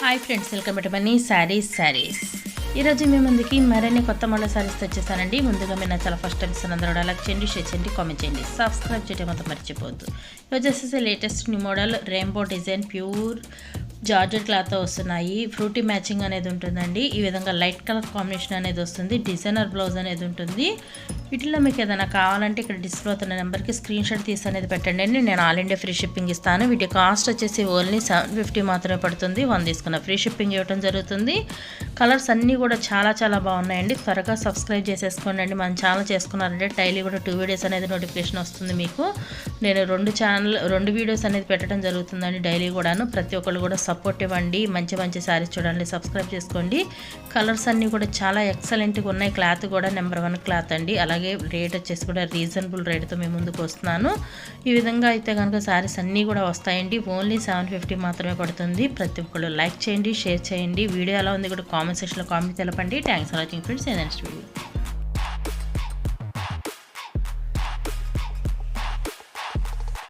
Hi friends welcome to Mani saris saris ఈరోజు మీ ముందుకి మరిన్ని కొత్త మోడల్ శారీస్ వచ్చేసానండి ముందుగా మీరు చాలా ఫస్ట్ టైం ఇస్తాను అందరూ లైక్ చేయండి షేర్ చేయండి కామెంట్ చేయండి. సబ్స్క్రైబ్ చేయడం మొత్తం మర్చిపోవద్దు. ఇది latest new model rainbow design pure georgette క్లాత్తో వస్తున్నాయి. ఫ్రూటీ మ్యాచింగ్ అనేది ఉంటుందండి. ఈ విధంగా లైట్ కలర్ కాంబినేషన్ అనేది వస్తుంది. డిజైనర్ బ్లౌజ్ అనేది ఉంటుంది. వీటిలో మీకు ఏదైనా కావాలంటే ఇక్కడ డిస్ప్లే అవుతున్న నెంబర్కి స్క్రీన్ షాట్ తీసి అనేది పెట్టండి అండి. నేను ఆల్ ఇండియా ఫ్రీ షిప్పింగ్ ఇస్తాను. వీటి కాస్ట్ వచ్చేసి ఓన్లీ సెవెన్ ఫిఫ్టీ మాత్రమే పడుతుంది. వన్ తీసుకున్న ఫ్రీ షిప్పింగ్ ఇవ్వడం జరుగుతుంది. కలర్స్ అన్నీ కూడా చాలా చాలా బాగున్నాయండి. త్వరగా సబ్స్క్రైబ్ చేసేసుకోండి అండి. మన ఛానల్ చేసుకున్నారంటే డైలీ కూడా టూ వీడియోస్ అనేది నోటిఫికేషన్ వస్తుంది మీకు. నేను రెండు ఛానల్ రెండు వీడియోస్ అనేది పెట్టడం జరుగుతుందండి డైలీ కూడాను. ప్రతి ఒక్కళ్ళు కూడా సపోర్ట్ ఇవ్వండి మంచి మంచి శారీస్ చూడండి. సబ్స్క్రైబ్ చేసుకోండి. కలర్స్ అన్నీ కూడా చాలా ఎక్సలెంట్గా ఉన్నాయి. క్లాత్ కూడా నెంబర్ వన్ క్లాత్ అండి. అలాగే రేట్ వచ్చేసి కూడా రీజనబుల్ రేట్తో మేము ముందుకు వస్తున్నాను. ఈ విధంగా అయితే కనుక శారీస్ అన్నీ కూడా వస్తాయండి. ఓన్లీ సెవెన్ ఫిఫ్టీ మాత్రమే పడుతుంది. ప్రతి ఒక్కళ్ళు లైక్ చేయండి షేర్ చేయండి. వీడియో ఎలా ఉంది కూడా కామెంట్ సెక్షన్లో కామెంట్ తెలపండి. Thanks for watching friends next video